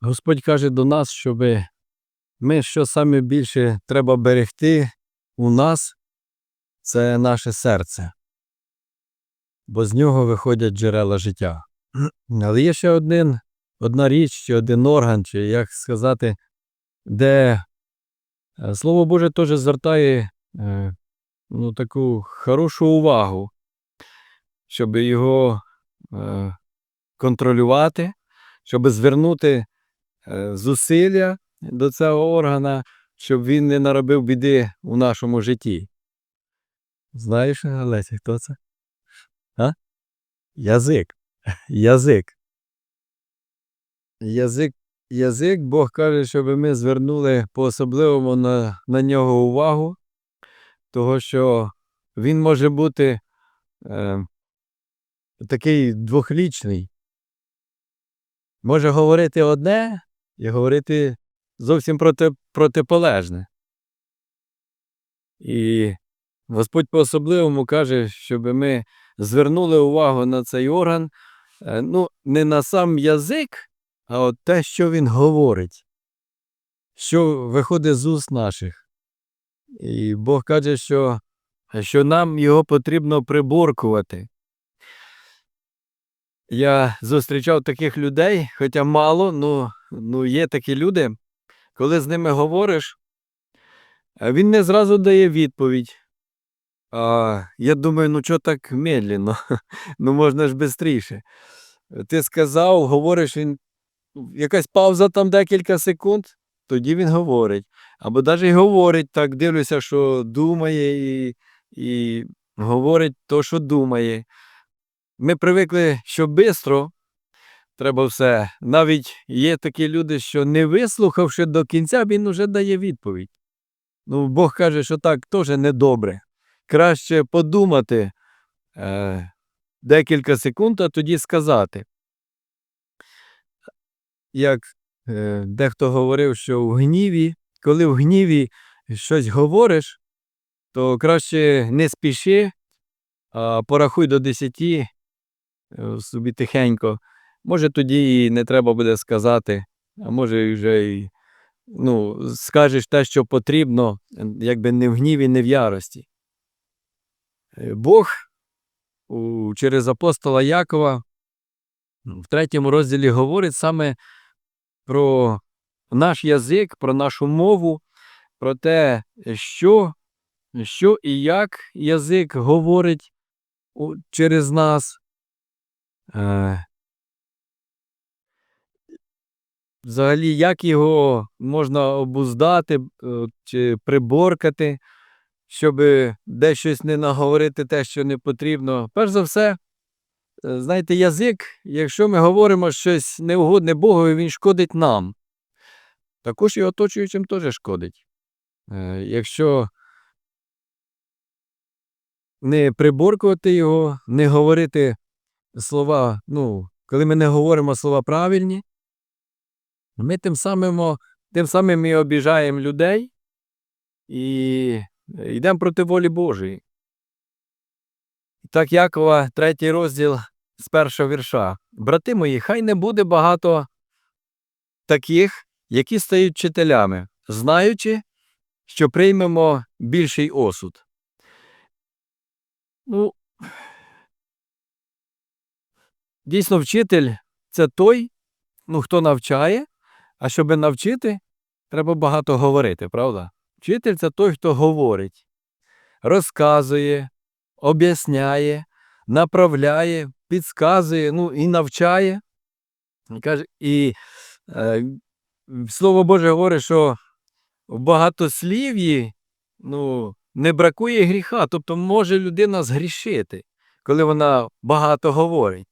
Господь каже до нас, щоб ми що саме більше треба берегти у нас, це наше серце, бо з нього виходять джерела життя. Але є ще один, одна річ, чи один орган, чи як сказати, де е, Слово Боже теж звертає е, ну, таку хорошу увагу, щоб його е, контролювати, щоб звернути зусилля до цього органа, щоб він не наробив біди у нашому житті. Знаєш, Леся, хто це? А? Язик. Язик. Язик, язик, Бог каже, щоб ми звернули по-особливому на, на нього увагу, того що він може бути е, такий двохлічний. Може говорити одне і говорити зовсім проти, протиполежне. І Господь по-особливому каже, щоб ми звернули увагу на цей орган, е, ну, не на сам язик, а от те, що він говорить, що виходить з уст наших. І Бог каже, що, що нам його потрібно приборкувати. Я зустрічав таких людей, хоча мало, ну, ну є такі люди, коли з ними говориш, він не зразу дає відповідь. А я думаю, ну чого так медленно? Ну можна ж швидше. Ти сказав, говориш, він якась пауза там декілька секунд, тоді він говорить. Або навіть говорить так, дивлюся, що думає і, і говорить то, що думає. Ми привикли, що швидко треба все. Навіть є такі люди, що не вислухавши до кінця, він уже дає відповідь. Ну, Бог каже, що так теж недобре. Краще подумати е, декілька секунд, а тоді сказати. Як е, дехто говорив, що в гніві, коли в гніві щось говориш, то краще не спіши, а порахуй до десяти е, собі тихенько. Може, тоді і не треба буде сказати, а може, вже й ну, скажеш те, що потрібно, якби не в гніві, не в ярості. Е, Бог через апостола Якова в третьому розділі говорить саме про наш язик, про нашу мову, про те, що, що і як язик говорить через нас. Е, Взагалі, як його можна обуздати е, чи приборкати, щоб десь щось не наговорити те, що не потрібно. Перш за все, е, знаєте, язик, якщо ми говоримо щось неугодне Богові, він шкодить нам. Також і оточуючим теж шкодить. Е, Якщо не приборкувати його, не говорити слова, ну, коли ми не говоримо слова правильні, ми тим самим, тим самим і обіжаємо людей і йдемо проти волі Божої. Так Якова, третій розділ з першого вірша. Брати мої, хай не буде багато таких, які стають вчителями, знаючи, що приймемо більший осуд. Ну, дійсно, вчитель це той, ну, хто навчає, а щоб навчити, треба багато говорити, правда? Вчитель це той, хто говорить, розказує, об'ясняє, направляє, підказує, ну і навчає. І, е, Слово Боже говорить, що в багатослів'ї ну, не бракує гріха, тобто може людина згрішити, коли вона багато говорить.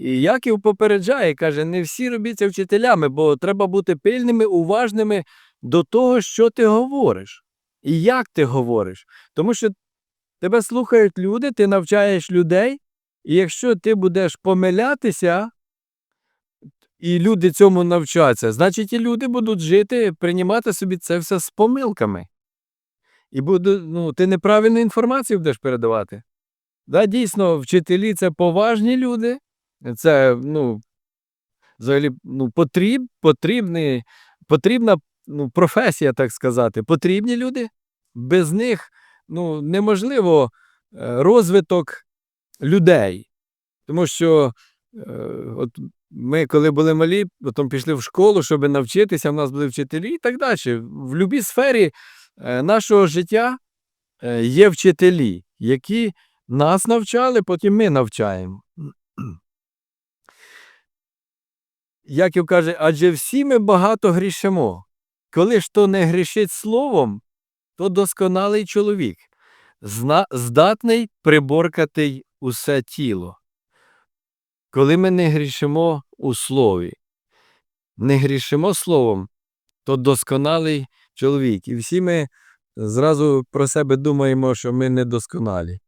І Яків попереджає, каже, не всі робіться вчителями, бо треба бути пильними, уважними до того, що ти говориш. І як ти говориш. Тому що тебе слухають люди, ти навчаєш людей, і якщо ти будеш помилятися, і люди цьому навчаться, значить і люди будуть жити, приймати собі це все з помилками. І буде, ну, ти неправильну інформацію будеш передавати. Да, Дійсно, вчителі це поважні люди, це, ну, взагалі ну, потріб, потрібні, потрібна ну, професія, так сказати. Потрібні люди. Без них ну, неможливо е, розвиток людей. Тому що е, от ми, коли були малі, потім пішли в школу, щоб навчитися, в нас були вчителі і так далі. В будь-якій сфері е, нашого життя е, є вчителі, які нас навчали, потім ми навчаємо. Яків каже, адже всі ми багато грішимо. Коли ж то не грішить словом, то досконалий чоловік, зна- здатний приборкати усе тіло. Коли ми не грішимо у слові, не грішимо словом, то досконалий чоловік. І всі ми зразу про себе думаємо, що ми недосконалі.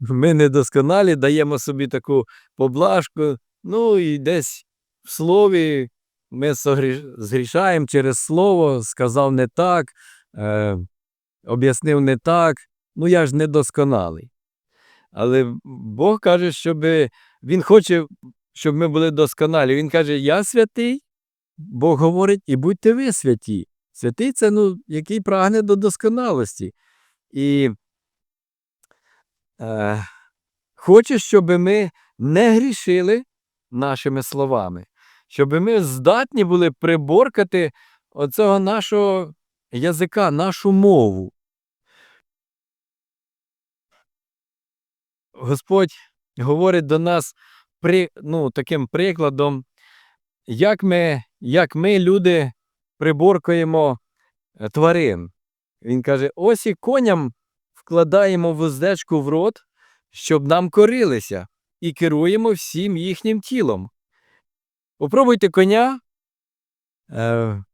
Ми недосконалі, даємо собі таку поблажку, ну і десь в слові ми згрішаємо через слово, сказав не так, е, об'яснив не так. Ну я ж недосконалий. Але Бог каже, щоб Він хоче, щоб ми були досконалі. Він каже: Я святий, Бог говорить, і будьте ви святі. Святий це ну, який прагне до досконалості. І е, хоче, щоб ми не грішили нашими словами, щоб ми здатні були приборкати оцього нашого язика, нашу мову. Господь говорить до нас при, ну, таким прикладом, як ми, як ми, люди, приборкуємо е, тварин. Він каже: ось і коням вкладаємо вуздечку в рот, щоб нам корилися, і керуємо всім їхнім тілом. Попробуйте коня е,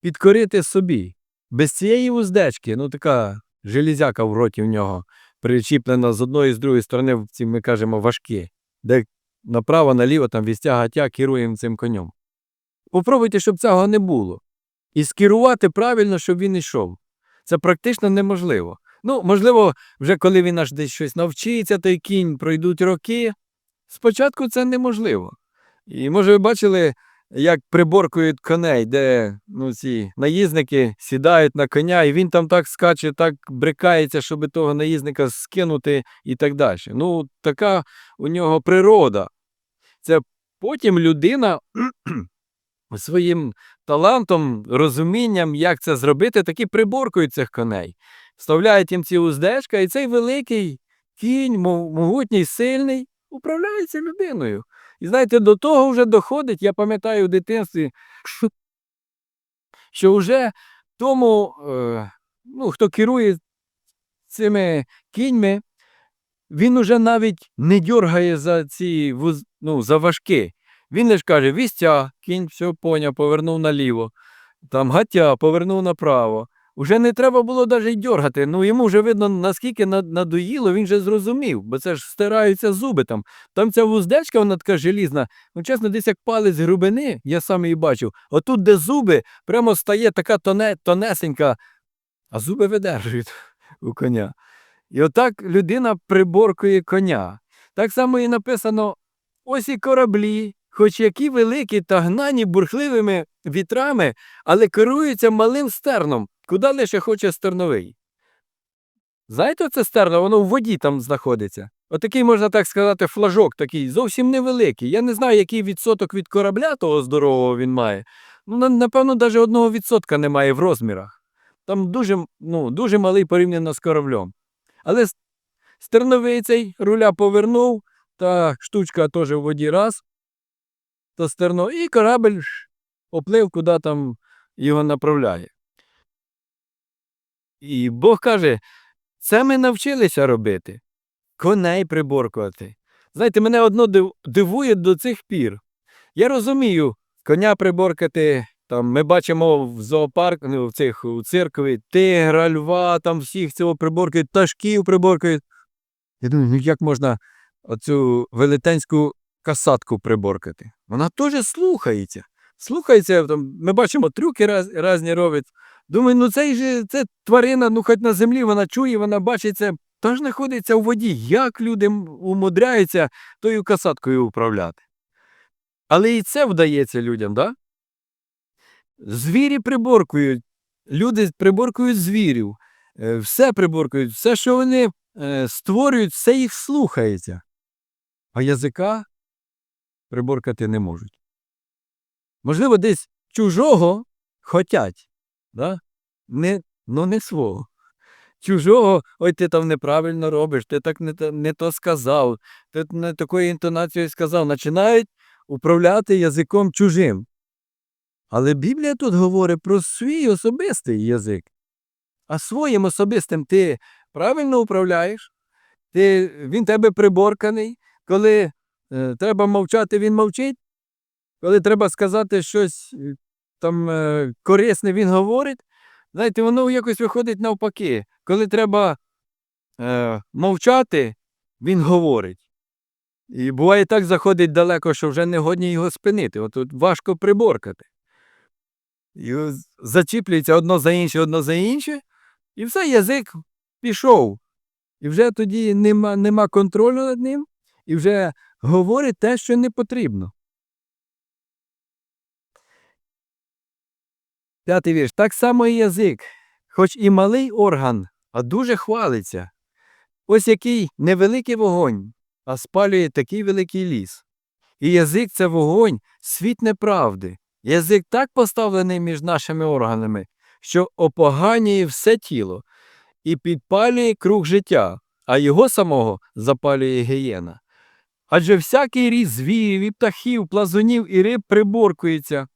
підкорити собі. Без цієї вуздечки, ну така железяка в роті в нього причіплена з одної і з другої сторони, ці ми кажемо важкі, де направо, наліво, там вістя гатя керуємо цим конем. Попробуйте, щоб цього не було. І скерувати правильно, щоб він йшов. Це практично неможливо. Ну, можливо, вже коли він аж десь щось навчиться, той кінь, пройдуть роки. Спочатку це неможливо. І може ви бачили, як приборкують коней, де ну, ці наїзники сідають на коня, і він там так скаче, так брикається, щоб того наїзника скинути і так далі. Ну, така у нього природа. Це потім людина своїм талантом, розумінням, як це зробити, таки приборкують цих коней. Вставляють їм ці уздечка, і цей великий кінь, могутній, сильний, управляється людиною. І знаєте, до того вже доходить, я пам'ятаю в дитинстві, що, що вже тому, е, ну, хто керує цими кіньми, він уже навіть не дьоргає за ці ну, за важки. Він лише каже: вістя, кінь, все поняв, повернув наліво. Там гаття, повернув направо. Уже не треба було навіть дьоргати. Ну йому вже видно, наскільки надоїло, він же зрозумів, бо це ж стираються зуби там. Там ця вуздечка, вона така желізна. Ну, чесно, десь як палець грубини, я сам її бачив. Отут, де зуби, прямо стає така тоне, тонесенька, а зуби видержують у коня. І отак людина приборкує коня. Так само і написано: ось і кораблі, хоч які великі та гнані бурхливими вітрами, але керуються малим стерном, куди лише хоче стерновий. Знаєте, це стерно, воно в воді там знаходиться. Отакий, можна так сказати, флажок такий, зовсім невеликий. Я не знаю, який відсоток від корабля того здорового він має. Ну, напевно, навіть одного відсотка немає в розмірах. Там дуже, ну, дуже малий порівняно з кораблем. Але стерновий цей руля повернув, та штучка теж в воді раз, то стерно, і корабель оплив, куди там його направляє. І Бог каже, це ми навчилися робити. Коней приборкувати. Знаєте, мене одно дивує до цих пір. Я розумію, коня приборкати. Там ми бачимо в зоопарк, ну, в цих у циркові тигра, льва, там всіх цього приборкають, пташків приборкають. Я думаю, ну як можна оцю велетенську касатку приборкати? Вона теж слухається. Слухається, там, ми бачимо трюки різні робить. Думаю, ну цей же це тварина, ну хоч на землі вона чує, вона бачить це, та ж знаходиться у воді. Як люди умудряються тою касаткою управляти? Але і це вдається людям, да? Звірі приборкують, люди приборкують звірів, е, все приборкують, все, що вони е, створюють, все їх слухається. А язика приборкати не можуть. Можливо, десь чужого хотять, да? не, ну не свого. Чужого, ой, ти там неправильно робиш, ти так не, не то сказав, ти не такою інтонацією сказав. Починають управляти язиком чужим. Але Біблія тут говорить про свій особистий язик. А своїм особистим ти правильно управляєш, ти, він тебе приборканий, коли е, треба мовчати, він мовчить, коли треба сказати щось там е, корисне, він говорить. Знаєте, воно якось виходить навпаки. Коли треба е, мовчати, він говорить. І буває так заходить далеко, що вже не годні його спинити. От тут важко приборкати. І зачіплюється одно за інше, одно за інше, і все, язик пішов. І вже тоді нема, нема контролю над ним, і вже говорить те, що не потрібно. П'ятий вірш. Так само і язик, хоч і малий орган, а дуже хвалиться. Ось який невеликий вогонь, а спалює такий великий ліс. І язик це вогонь, світ неправди. Язик так поставлений між нашими органами, що опоганює все тіло і підпалює круг життя, а його самого запалює гієна. Адже всякий рід звірів, і птахів, плазунів і риб приборкується.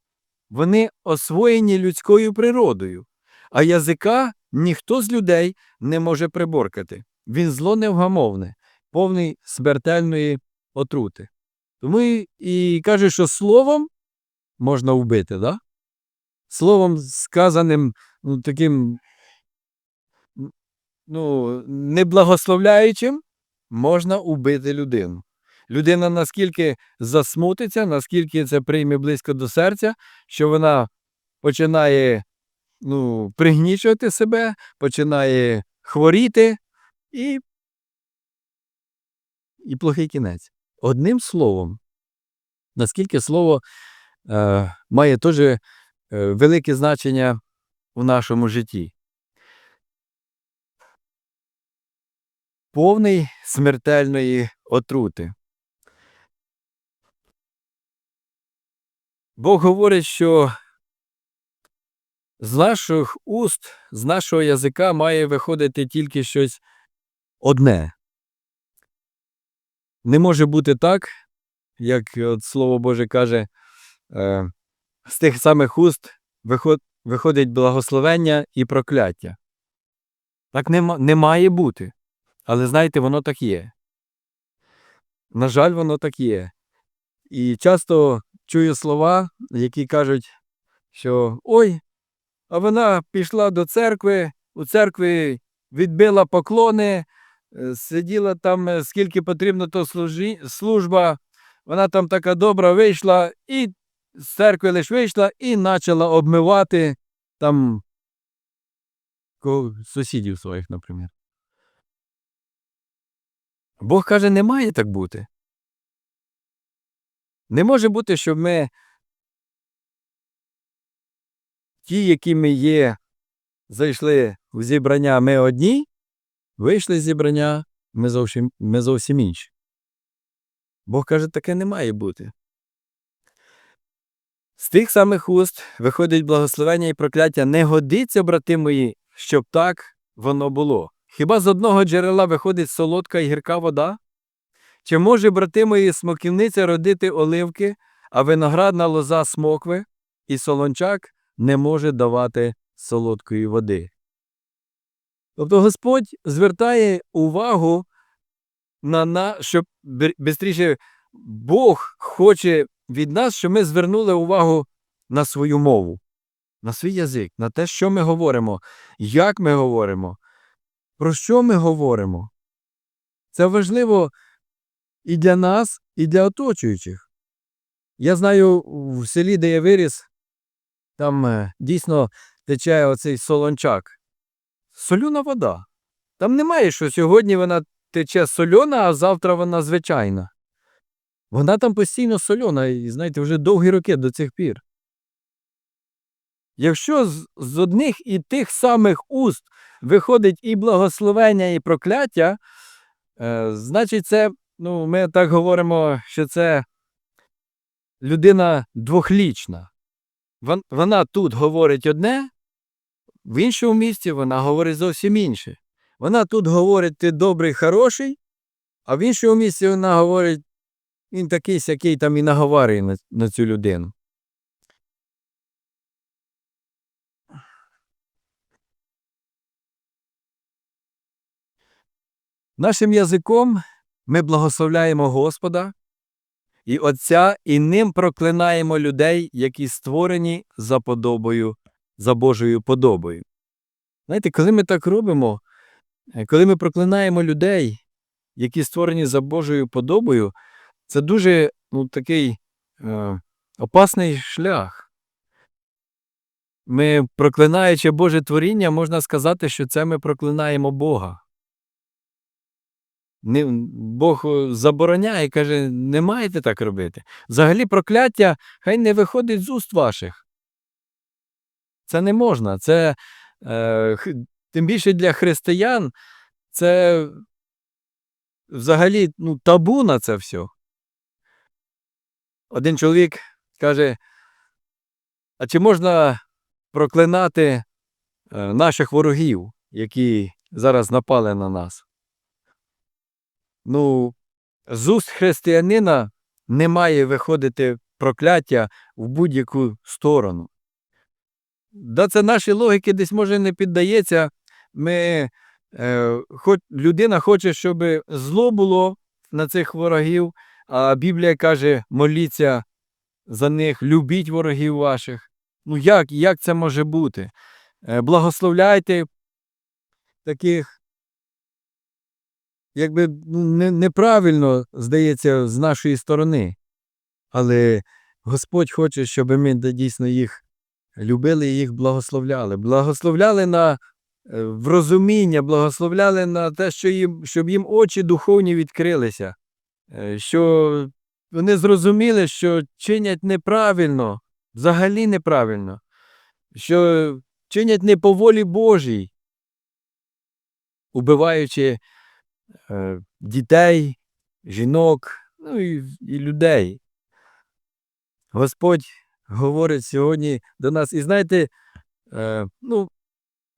Вони освоєні людською природою, а язика ніхто з людей не може приборкати. Він зло невгамовне, повний смертельної отрути. Тому і- каже, що словом можна вбити, да? Словом сказаним ну, таким ну, неблагословляючим, можна убити людину. Людина наскільки засмутиться, наскільки це прийме близько до серця, що вона починає ну, пригнічувати себе, починає хворіти і, і плохий кінець. Одним словом, наскільки слово е, має теж е, велике значення в нашому житті. Повний смертельної отрути. Бог говорить, що з наших уст, з нашого язика має виходити тільки щось одне. Не може бути так, як от Слово Боже каже, е, з тих самих уст виход, виходить благословення і прокляття. Так не, не має бути. Але знаєте, воно так є. На жаль, воно так є. І часто чую слова, які кажуть, що ой, а вона пішла до церкви, у церкві відбила поклони, е, сиділа там, е, скільки потрібно, то служба, вона там така добра вийшла, і з церкви лише вийшла і почала обмивати там сусідів своїх, наприклад. Бог каже, не має так бути. Не може бути, щоб ми ті, які ми є, зайшли в зібрання ми одні, вийшли з зібрання ми зовсім, ми зовсім інші. Бог каже, таке не має бути. З тих самих уст виходить благословення і прокляття. Не годиться, брати мої, щоб так воно було. Хіба з одного джерела виходить солодка і гірка вода? Чи може, брати мої, смоківниця родити оливки, а виноградна лоза смокви, і солончак не може давати солодкої води? Тобто Господь звертає увагу на на, щоб швидше Бог хоче від нас, щоб ми звернули увагу на свою мову, на свій язик, на те, що ми говоримо, як ми говоримо, про що ми говоримо. Це важливо і для нас, і для оточуючих. Я знаю, в селі, де я виріс, там е, дійсно тече оцей солончак. Солюна вода. Там немає, що сьогодні вона тече сольона, а завтра вона звичайна. Вона там постійно сольона, і знаєте, вже довгі роки до цих пір. Якщо з, з одних і тих самих уст виходить і благословення, і прокляття, е, значить, це, ну, ми так говоримо, що це людина двохлічна. Вона тут говорить одне, в іншому місці вона говорить зовсім інше. Вона тут говорить ти добрий, хороший, а в іншому місці вона говорить він такий сякий там і наговарює на, на цю людину. Нашим язиком ми благословляємо Господа і Отця, і ним проклинаємо людей, які створені за подобою, за Божою подобою. Знаєте, коли ми так робимо, е, коли ми проклинаємо людей, які створені за Божою подобою, це дуже ну, такий е, опасний шлях. Ми, проклинаючи Боже творіння, можна сказати, що це ми проклинаємо Бога. Не, Бог е, забороняє, каже, не маєте так робити. Взагалі прокляття хай не виходить з уст ваших. Це не можна. Це, е, тим більше для християн, це взагалі ну, табу на це все. Один чоловік каже: а чи можна проклинати е, наших ворогів, які зараз напали на нас? Ну, з уст християнина не має виходити прокляття в будь-яку сторону. Да, це наші логіки десь може не піддається. Ми, е, хоч, людина хоче, щоб зло було на цих ворогів, а Біблія каже, моліться за них, любіть ворогів ваших. Ну як, як це може бути? Е, благословляйте таких якби ну, не, неправильно, здається, з нашої сторони. Але Господь хоче, щоб ми дійсно їх любили і їх благословляли. Благословляли на е, в розуміння, благословляли на те, що їм, щоб їм очі духовні відкрилися, е, що вони зрозуміли, що чинять неправильно, взагалі неправильно, що чинять не по волі Божій, убиваючи дітей, жінок, ну і, і людей. Господь говорить сьогодні до нас. І знаєте, е, ну,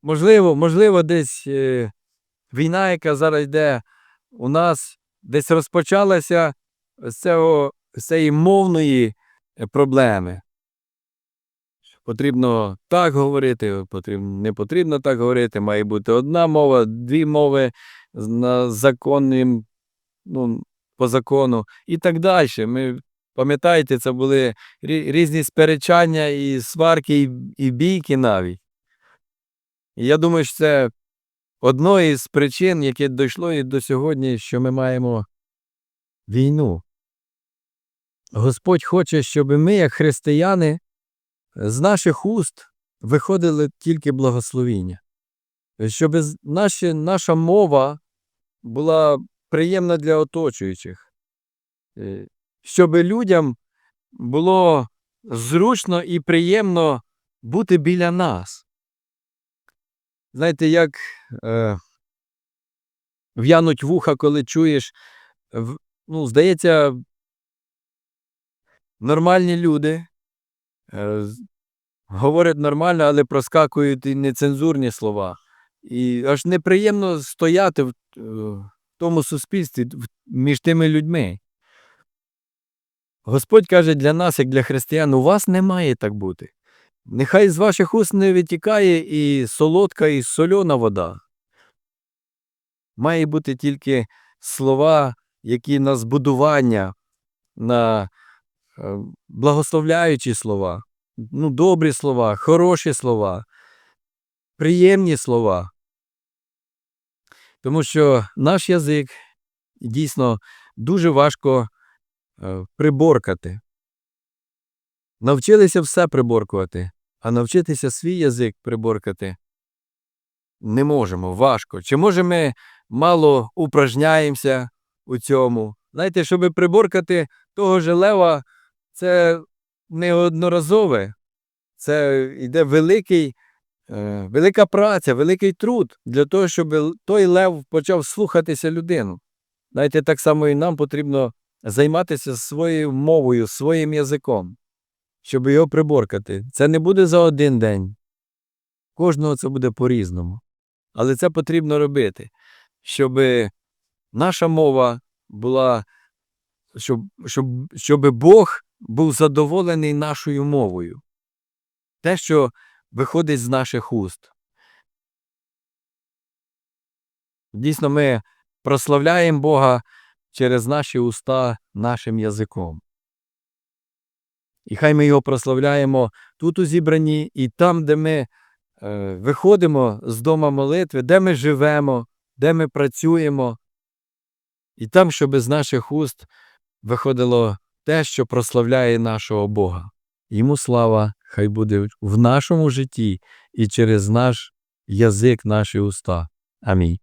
можливо, можливо, десь е, війна, яка зараз йде у нас, десь розпочалася з, цього, з цієї мовної е, проблеми. Потрібно так говорити, потрібно, не потрібно так говорити, має бути одна мова, дві мови на законним, ну, по закону і так далі. Ми пам'ятаєте, це були різні сперечання і сварки, і, і бійки навіть. І я думаю, що це одно із причин, яке дійшло і до сьогодні, що ми маємо війну. Господь хоче, щоб ми, як християни, з наших уст виходили тільки благословіння. Щоб наші, наша мова була приємна для оточуючих, Е, щоб людям було зручно і приємно бути біля нас. Знаєте, як е, в'януть вуха, коли чуєш, в, ну, здається, нормальні люди говорять нормально, але проскакують і нецензурні слова. І аж неприємно стояти в, е, тому суспільстві між тими людьми. Господь каже для нас, як для християн, у вас не має так бути. Нехай з ваших уст не витікає і солодка, і сольона вода. Має бути тільки слова, які на збудування, на е, благословляючі слова, ну, добрі слова, хороші слова, приємні слова. Тому що наш язик дійсно дуже важко е, приборкати. Навчилися все приборкувати, а навчитися свій язик приборкати не можемо, важко. Чи може ми мало упражняємося у цьому? Знаєте, щоб приборкати того же лева це неодноразове. Це йде великий, е, велика праця, великий труд для того, щоб той лев почав слухатися людину. Знаєте, так само і нам потрібно займатися своєю мовою, своїм язиком, щоб його приборкати. Це не буде за один день. Кожного це буде по-різному. Але це потрібно робити, щоб наша мова була, щоб, щоб, щоб Бог був задоволений нашою мовою. Те, що виходить з наших уст. Дійсно, ми прославляємо Бога через наші уста нашим язиком. І хай ми його прославляємо тут у зібранні, і там, де ми е, виходимо з дома молитви, де ми живемо, де ми працюємо, і там, щоб з наших уст виходило те, що прославляє нашого Бога. Йому слава хай буде в нашому житті і через наш язик, наші уста. Амінь.